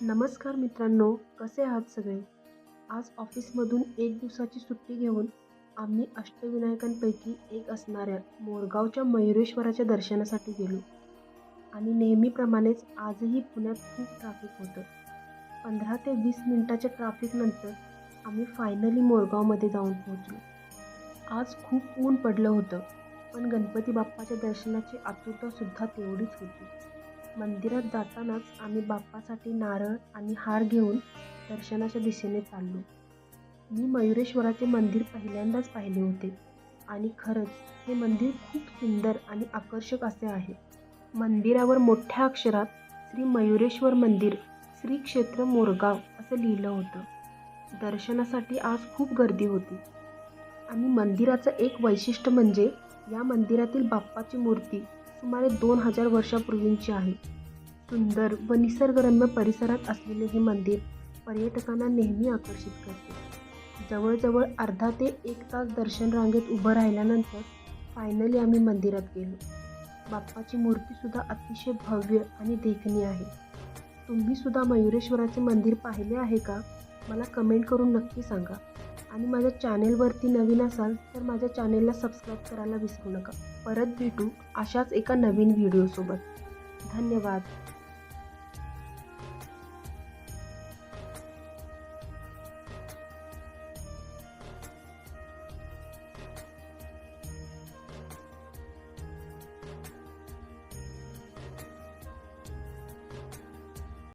नमस्कार मित्रांनो कसे आहात सगळे? आज ऑफिसमधून एक दिवसाची सुट्टी घेऊन आम्ही अष्टविनायकांपैकी एक असणाऱ्या मोरगावच्या मयुरेश्वराच्या दर्शनासाठी गेलो. आणि नेहमीप्रमाणेच आजही पुण्यात खूप ट्रॅफिक होतं. पंधरा ते वीस मिनटाच्या ट्रॅफिकनंतर आम्ही फायनली मोरगावमध्ये जाऊन पोहोचलो. आज खूप ऊन पडलं होतं पण गणपती बाप्पाच्या दर्शनाची आतुरतासुद्धा तेवढीच होती. मंदिरात जातानाच आम्ही बाप्पासाठी नारळ आणि हार घेऊन दर्शनाच्या दिशेने चाललो. मी मयुरेश्वराचे मंदिर पहिल्यांदाच पाहिले होते. आणि खरंच हे मंदिर खूप सुंदर आणि आकर्षक असे आहे. मंदिरावर मोठ्या अक्षरात श्री मयुरेश्वर मंदिर श्री क्षेत्र मोरगाव असं लिहिलं होतं. दर्शनासाठी आज खूप गर्दी होती. आणि मंदिराचं एक वैशिष्ट्य म्हणजे या मंदिरातील बाप्पाची मूर्ती सुमारे दोन हजार वर्षापूर्वींची आहे. सुंदर व निसर्गरम्य परिसरात असलेले हे मंदिर पर्यटकांना नेहमी आकर्षित करते. जवळजवळ अर्धा ते एक तास दर्शन रांगेत उभं राहिल्यानंतर फायनली आम्ही मंदिरात गेलो. बाप्पाची मूर्तीसुद्धा अतिशय भव्य आणि देखणी आहे. तुम्ही सुद्धा मयुरेश्वराचे मंदिर पाहिले आहे का? मला कमेंट करून नक्की सांगा. आणि माझ्या चॅनेलवरती नवीन असाल तर माझ्या चॅनेलला सबस्क्राईब करायला विसरू नका. परत भेटू अशाच एका नवीन व्हिडिओसोबत धन्यवाद.